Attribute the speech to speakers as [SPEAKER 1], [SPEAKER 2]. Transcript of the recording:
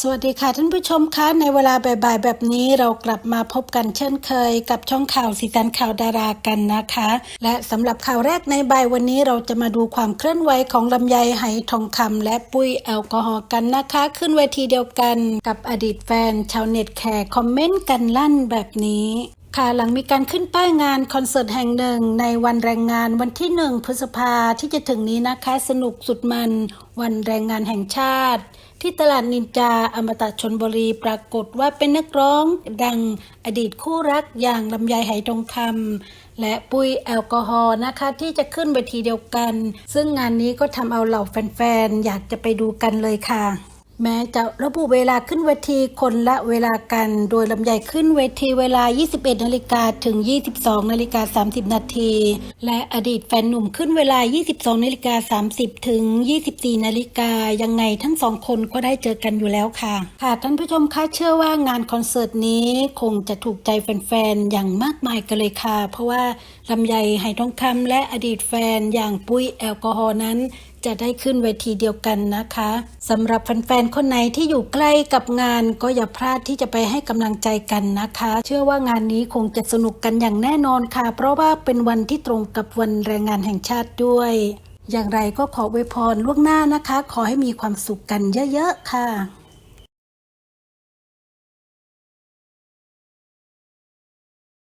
[SPEAKER 1] สวัสดีค่ะท่านผู้ชมคะในเวลาบ่ายๆแบบนี้เรากลับมาพบกันเช่นเคย กับช่องข่าวสีสันข่าวดารากันนะคะ และสำหรับข่าวแรกในบ่ายวันนี้เราจะมาดูความเคลื่อนไหวของลำไยไหทองคำและปุ้ยแอลกอฮอล์กันนะคะ ขึ้นเวทีเดียวกันกับอดีตแฟน ชาวเน็ตแขกคอมเมนต์กันลั่นแบบนี้ ค่ะหลังมีการขึ้นป้ายงานคอนเสิร์ตแห่งหนึ่งในวันแรงงานวันที่หนึ่งพฤษภาที่จะถึงนี้นะคะ สนุกสุดมันวันแรงงานแห่งชาติ ที่ตลาดนินจาอมตะชนบุรีปรากฏว่าเป็นนักร้องดังอดีตคู่รักอย่างลำไยไหทองคำและปุ้ยแอลกอฮอล์นะคะที่จะขึ้นเวทีเดียวกัน ซึ่งงานนี้ก็ทำเอาเหล่าแฟนๆ อยากจะไปดูกันเลยค่ะ แม้จะระบุเวลาขึ้นเวทีคนละเวลากัน โดยลำไยขึ้นเวทีเวลา 21 นาฬิกาถึง 22 นาฬิกา 30 นาที และอดีตแฟนหนุ่มขึ้นเวลา 22 นาฬิกา 30 ถึง 24 นาฬิกา ยังไงทั้งสองคนก็ได้เจอกันอยู่แล้วค่ะ ค่ะท่านผู้ชมคะเชื่อว่างานคอนเสิร์ตนี้คงจะถูกใจแฟนๆ อย่างมากมายกันเลยค่ะ เพราะว่าลำไยไหทองคำและอดีตแฟนอย่างปุ้ยแอลกอฮอล์นั้น จะได้ขึ้นเวทีเดียวกันนะคะสำหรับแฟนๆคนไหนที่อยู่ใกล้กับงาน ก็อย่าพลาดที่จะไปให้กำลังใจกันนะคะ เชื่อว่างานนี้คงจะสนุกกันอย่างแน่นอนค่ะ เพราะว่าเป็นวันที่ตรงกับวันแรงงานแห่งชาติด้วย อย่างไรก็ขอเวพรล่วงหน้านะคะ ขอให้มีความสุขกันเยอะๆค่ะ